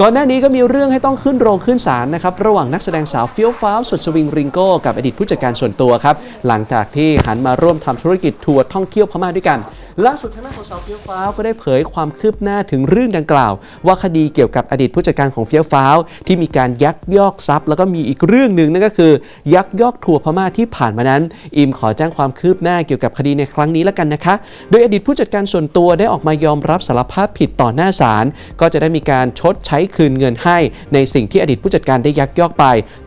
ก่อนหน้านี้ก็มีเรื่องให้ต้องขึ้นโรงขึ้นศาลนะครับ ระหว่างนักแสดงสาวเฟี้ยวฟ้าวสุดสวิงริงโก้กับอดีตผู้จัดการส่วนตัวครับ หลังจากที่หันมาร่วมทำธุรกิจทัวร์ท่องเที่ยวพม่าด้วยกัน ล่าสุดทางด้านของสาวเฟี้ยวฟ้าวก็ได้เผยความคืบหน้าถึงเรื่องดังกล่าว ว่าคดีเกี่ยวกับอดีตผู้จัดการของเฟี้ยวฟ้าวที่มีการยักยอกทรัพย์ แล้วก็มีอีกเรื่องหนึ่งนั่นก็คือ ยักยอกทัวร์พม่าที่ผ่านมานั้น อิมขอแจ้งความคืบหน้าเกี่ยวกับคดีในครั้งนี้แล้วกันนะคะ โดยอดีตผู้จัดการส่วนตัวได้ออกมายอมรับสารภาพผิดต่อหน้าศาลก็จะได้มีการชดใช้คืนเงินให้ ในสิ่งที่อดีตผู้จัดการได้ยักยอกไป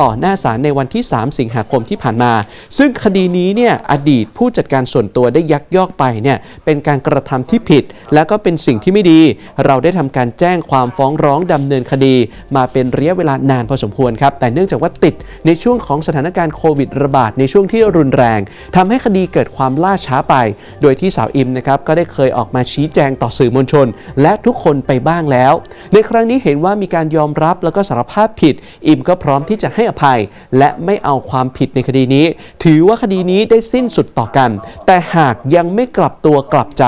ต่อหน้าศาลในวันที่ 3 สิงหาคมที่ผ่านมา ซึ่งคดีนี้เนี่ยอดีตผู้จัดการส่วนตัวได้ยักยอกไปเนี่ยเเป็นการกระทำที่ผิด และก็เป็นสิ่งที่ไม่ดี เราได้ทำการแจ้งความฟ้องร้องดำเนินคดี มาเป็นระยะเวลานานพอสมควรครับแต่เนื่องจากว่าติดในช่วงของสถานการณ์โควิดระบาดในช่วงที่รุนแรงทำให้คดีเกิดความล่าช้าไป โดยที่สาวอิมนะครับก็ได้เคยออกมาชี้แจงต่อสื่อมวลชน และทุกคนไปบ้างแล้ว ในครั้งนี้เห็นว่ามีการยอมรับแล้วก็สารภาพผิด อิมก็พร้อมที่จะให้อภัย และไม่เอาความผิดในคดีนี้ ถือว่าคดีนี้ได้สิ้นสุดต่อกัน แต่หากยังไม่กลับตัวกลับใจ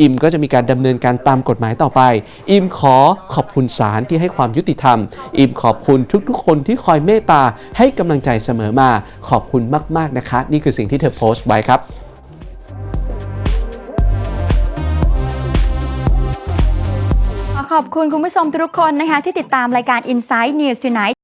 อิมก็จะมีการดำเนินการตามกฎหมายต่อไป อิมขอขอบคุณศาลที่ให้ความยุติธรรม อิมขอบคุณทุกๆ คนที่คอยเมตตาให้กำลังใจเสมอมา ขอบคุณมากๆนะคะ นี่คือสิ่งที่เธอโพสต์ไว้ครับขอบคุณคุณผู้ชมทุกคนนะคะ ที่ติดตามรายการ Inside News Tonight